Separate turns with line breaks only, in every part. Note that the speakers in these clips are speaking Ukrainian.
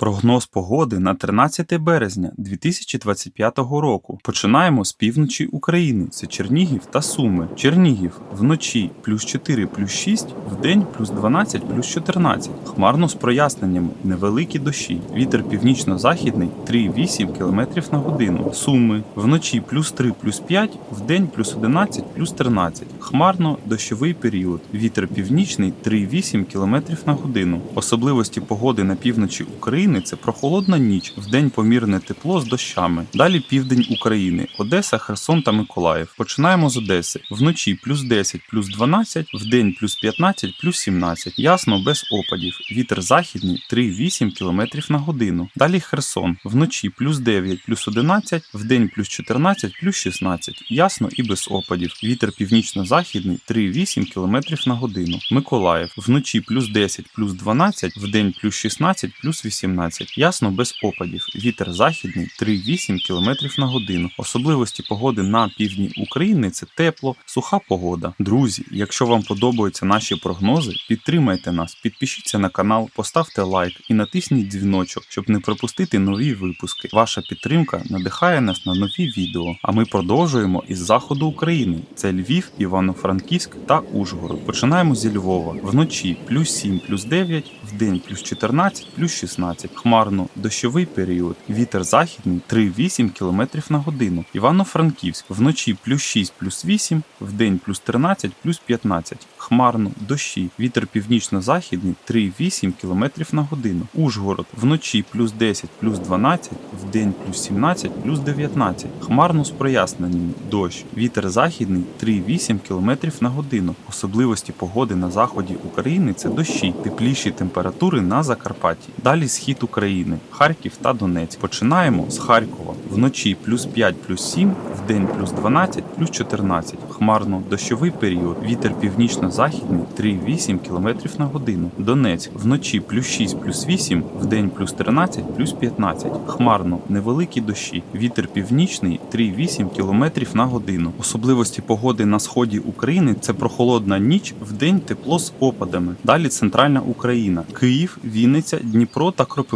Прогноз погоди на 13 березня 2025 року. Починаємо з півночі України. Це Чернігів та Суми. Чернігів вночі плюс 4 плюс 6, вдень плюс 12 плюс 14. Хмарно з проясненнями, невеликі дощі. Вітер північно-західний 3,8 км на годину. Суми вночі плюс 3 плюс 5, вдень плюс 11 плюс 13. Хмарно дощовий період. Вітер північний 3,8 км на годину. Особливості погоди на півночі України це прохолодна ніч, вдень помірне тепло з дощами. Далі південь України, Одеса, Херсон та Миколаїв. Починаємо з Одеси. Вночі плюс 10, плюс 12, вдень плюс 15, плюс 17. Ясно, без опадів. Вітер західний 3,8 км на годину. Далі Херсон. Вночі плюс 9, плюс 11, вдень плюс 14, плюс 16. Ясно і без опадів. Вітер північно-західний 3,8 км на годину. Миколаїв. Вночі плюс 10, плюс 12, вдень плюс 16, плюс 18. Ясно без опадів. Вітер західний 3,8 км на годину. Особливості погоди на півдні України це тепло, суха погода. Друзі, якщо вам подобаються наші прогнози, підтримайте нас, підпишіться на канал, поставте лайк і натисніть дзвіночок, щоб не пропустити нові випуски. Ваша підтримка надихає нас на нові відео. А ми продовжуємо із заходу України. Це Львів, Івано-Франківськ та Ужгород. Починаємо зі Львова. Вночі плюс 7, плюс 9, вдень плюс 14, плюс 16. Хмарно, дощовий період. Вітер західний 3,8 км на годину. Івано-Франківськ. Вночі плюс 6, плюс 8, вдень плюс 13, плюс 15. Хмарно, дощі. Вітер північно-західний 3,8 км на годину. Ужгород. Вночі плюс 10, плюс 12, вдень плюс 17, плюс 19. Хмарно з проясненнями. Дощ. Вітер західний 3,8 км на годину. Особливості погоди на заході України це дощі, тепліші температури на Закарпатті. Далі схід України, Харків та Донецьк. Починаємо з Харкова. Вночі плюс 5 плюс 7, вдень плюс 12 плюс 14. Хмарно дощовий період. Вітер північно-західний 3,8 км на годину. Донецьк. Вночі плюс 6 плюс 8, вдень плюс 13 плюс 15. Хмарно невеликі дощі. Вітер північний 3,8 км на годину. Особливості погоди на сході України це прохолодна ніч, вдень тепло з опадами. Далі центральна Україна, Київ, Вінниця, Дніпро та Кропивницький.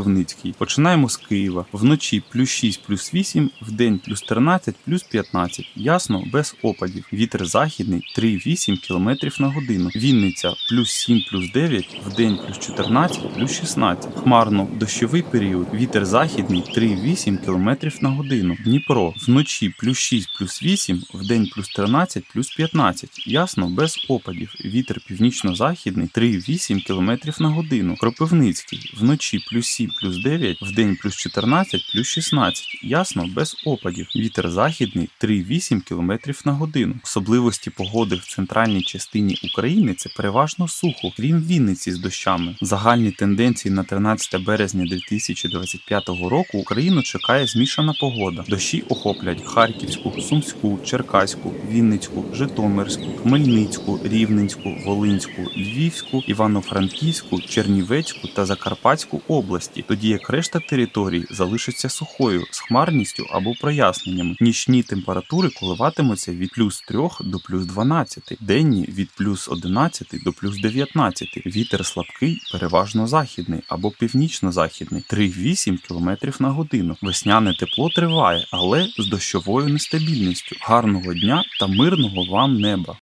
Починаємо з Києва. Вночі плюс 6 плюс 8, вдень плюс 13 плюс 15. Ясно, без опадів. Вітер західний 3,8 км на годину. Вінниця плюс 7 плюс 9, вдень плюс 14 плюс 16. Хмарно дощовий період. Вітер західний 3,8 км на годину. Дніпро вночі плюс 6 плюс 8, вдень плюс 13 плюс 15. Ясно, без опадів. Вітер північно-західний 3,8 км на годину. Кропивницький вночі плюс 7 плюс 9, вдень плюс 14 плюс 16. Ясно, без опадів. Вітер західний 3,8 км на годину. Особливості погоди в центральній частині України це переважно сухо, крім Вінниці з дощами. Загальні тенденції на 13 березня 2025 року Україну чекає змішана погода. Дощі охоплять Харківську, Сумську, Черкаську, Вінницьку, Житомирську, Хмельницьку, Рівненську, Волинську, Львівську, Івано-Франківську, Чернівецьку та Закарпатську області, тоді як решта територій залишиться сухою з хмарністю або проясненнями. Нічні температури коливатимуться від плюс 3 до плюс 12, денні від плюс 11 до плюс 19. Вітер слабкий, переважно західний або північно-західний 3,8 км на годину. Весняне тепло триває, але з дощовою нестабільністю. Гарного дня та мирного вам неба!